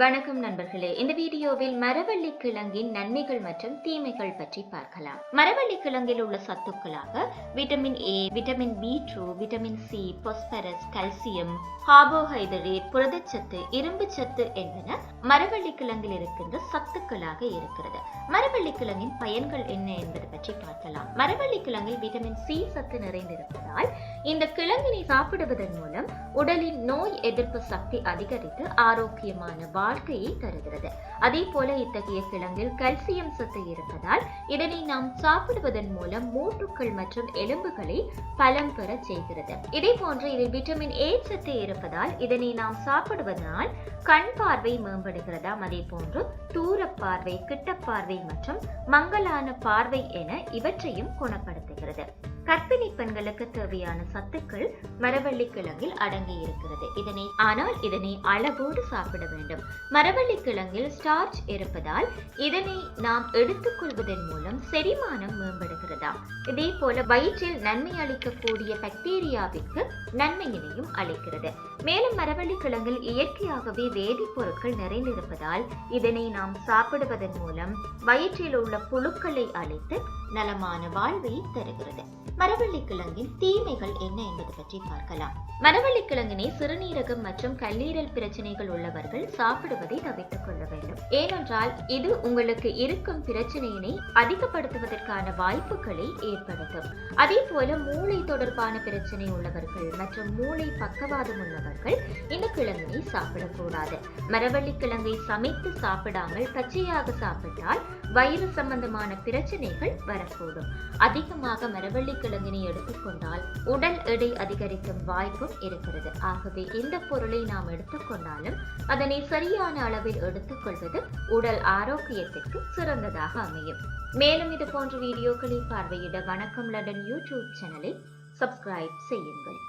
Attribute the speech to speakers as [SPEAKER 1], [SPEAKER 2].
[SPEAKER 1] வணக்கம் நண்பர்களே. இந்த வீடியோவில் மரவள்ளி கிழங்கின் நன்மைகள் மற்றும் தீமைகள் பற்றி பார்க்கலாம். மரவள்ளி கிழங்கில் உள்ள சத்துக்களாக vitamin A vitamin B two vitamin C phosphorus calcium carbohydrate புரதச்சத்து இரும்பு சத்து என்பன மரவள்ளி கிழங்கில் இருக்கின்ற சத்துக்களாக இருக்கிறது. மரவள்ளி கிழங்கின் பயன்கள் என்ன என்பது பற்றி பார்க்கலாம். மரவள்ளி கிழங்கில் விட்டமின் சி சத்து நிறைந்திருப்பதால் இந்த கிழங்கினை சாப்பிடுவதன் மூலம் உடலின் நோய் எதிர்ப்பு சக்தி அதிகரித்து ஆரோக்கியமான வாழ்க்கையை தருகிறது. அதே போல இத்தகைய கிழங்கில் கல்சியம் சத்து இருப்பதால் இதனை நாம் சாப்பிடுவதன் மூலம் மூட்டுக்கள் மற்றும் எலும்புகளை பலம் பெற செய்கிறது. இதே போன்று இதில் விட்டமின் ஏ சத்து இருப்பதால் இதனை நாம் சாப்பிடுவதனால் கண் பார்வை மேம்படுகிறதாம். அதே போன்று தூர பார்வை கிட்ட பார்வை மற்றும் மங்கலான பார்வை என இவற்றையும் குணப்படுத்துகிறது. கர்ப்பிணி பெண்களுக்கு தேவையான சத்துக்கள் மரவள்ளி கிழங்கில் அடங்கி இருக்கிறது இதனை ஆனால் இதனை அளவோடு சாப்பிட வேண்டும். மரவள்ளி கிழங்கில் ஸ்டார்ச் இருப்பதால் இதனை நாம் எடுத்துக்கொள்வதன் மூலம் செரிமானம் மேம்படுகிறதா? இதே போல வயிற்றில் நன்மை அளிக்கக்கூடிய பாக்டீரியாவிற்கு நன்மையினையும் அளிக்கிறது. மேலும் மரவள்ளி கிழங்கில் இயற்கையாகவே வேதிப்பொருட்கள் நிறைந்திருப்பதால் இதனை நாம் சாப்பிடுவதன் மூலம் வயிற்றில் உள்ள புழுக்களை அழித்து நலமான வாழ்வை தருகிறது. மரவள்ளி கிழங்கின் தீமைகள் என்ன என்பது பற்றி பார்க்கலாம். மரவள்ளி கிழங்கினை சிறுநீரகம் மற்றும் கல்லீரல் பிரச்சனைகள் உள்ளவர்கள் சாப்பிடுவதை தவிர்த்துக் கொள்ள வேண்டும். ஏனென்றால் இது உங்களுக்கு இருக்கும் பிரச்சனையினை அதிகப்படுத்துவதற்கான வாய்ப்புகளை ஏற்படுத்தும். அதே போல மூளை தொடர்பான பிரச்சனை உள்ளவர்கள் மற்றும் மூளை பக்கவாதம் உள்ளவர்கள் இந்த கிழங்கினை சாப்பிடக்கூடாது. மரவள்ளி கிழங்கை சமைத்து சாப்பிடாமல் பச்சையாக சாப்பிட்டால் வயிறு சம்பந்தமான பிரச்சனைகள் வரக்கூடும். அதிகமாக மரவள்ளி கிழங்கினை எடுத்துக்கொண்டால் உடல் எடை அதிகரிக்கும் வாய்ப்பும் இருக்கிறது. ஆகவே எந்த பொருளை நாம் எடுத்துக்கொண்டாலும் அதனை சரியான அளவில் எடுத்துக்கொள்வது உடல் ஆரோக்கியத்திற்கு சிறந்ததாக அமையும். மேலும் இது போன்ற வீடியோக்களை பார்வையிட வணக்கம் லண்டன் யூடியூப் சேனலை சப்ஸ்கிரைப் செய்யுங்கள்.